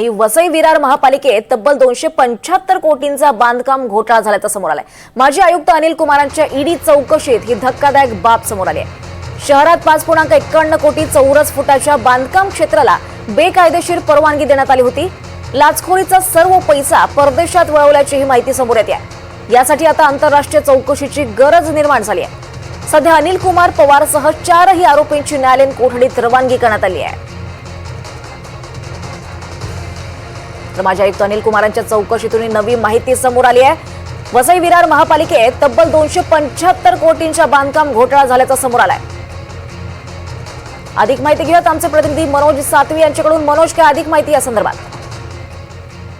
ही वसई विरार महापालिकेत तब्बल दोनशे पंच्याहत्तर कोटींचा बांधकाम घोटाळा झाल्याचं समोर आलाय. माजी आयुक्त अनिल कुमारांच्या ईडी चौकशीत ही धक्कादायक बाब समोर आली आहे. शहरात पाच पूर्णांक एक्कावन्न कोटी चौरस फुटाच्या बांधकाम क्षेत्राला बेकायदेशीर परवानगी देण्यात आली होती. लाचखोरीचा सर्व पैसा परदेशात वळवल्याची ही माहिती समोर येते आहे. यासाठी आता आंतरराष्ट्रीय चौकशीची गरज निर्माण झाली आहे. सध्या अनिल कुमार पवारसह चारही आरोपींची न्यायालयीन कोठडीत रवानगी करण्यात आली आहे. माजी आयुक्त अनिल कुमारांच्या चौकशीतून नवी माहिती समोर आली आहे. वसई विरार महापालिकेत तब्बल दोनशे पंच्याहत्तर कोटींच्या बांधकाम घोटाळा झाल्याचा समोर आलाय. अधिक माहिती घेऊयात आमचे प्रतिनिधी मनोज सातवी यांच्याकडून. मनोज काय अधिक माहिती या संदर्भात?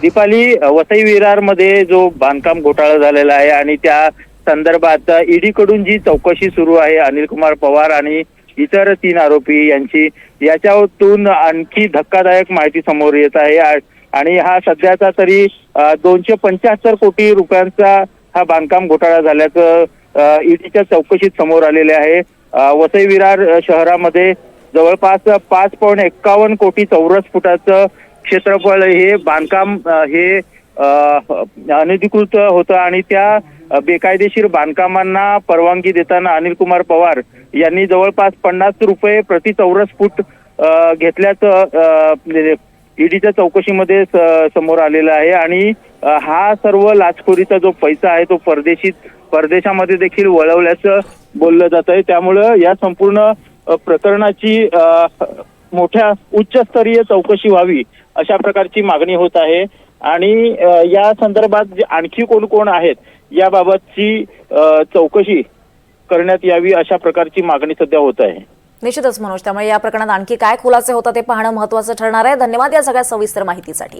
दीपाली वसई विरारमध्ये जो बांधकाम घोटाळा झालेला आहे आणि त्या संदर्भात ईडीकडून जी चौकशी सुरू आहे अनिल कुमार पवार आणि इतर तीन आरोपी यांची याच्यातून आणखी धक्कादायक माहिती समोर येत आहे. आणि हा सध्याचा तरी दोनशे पंच्याहत्तर कोटी रुपयांचा हा बांधकाम घोटाळा झाल्याचं ईडीच्या चौकशीत समोर आलेले आहे. वसई विरार शहरामध्ये जवळपास पाच पॉईंट एक्कावन्न कोटी चौरस फुटाचं क्षेत्रफळ हे बांधकाम हे अनधिकृत होतं आणि त्या बेकायदेशीर बांधकामांना परवानगी देताना अनिल कुमार पवार यांनी जवळपास पन्नास रुपये प्रति चौरस फूट घेतल्याचं म्हणजे ईडीच्या चौकशीमध्ये समोर आलेला आहे आणि हा सर्व लाचखोरीचा जो पैसा आहे तो परदेशी परदेशामध्ये देखील वळवल्याचं बोललं जात आहे. त्यामुळं या संपूर्ण प्रकरणाची मोठ्या उच्चस्तरीय चौकशी व्हावी अशा प्रकारची मागणी होत आहे. आणि या संदर्भात जे आणखी कोण कोण आहेत याबाबतची चौकशी करण्यात यावी अशा प्रकारची मागणी सध्या होत आहे. निश्चितच मनोज त्यामुळे या प्रकरणात आणखी काय खुलासे होतात ते पाहणं महत्वाचं ठरणार आहे. धन्यवाद या सगळ्या सविस्तर माहितीसाठी.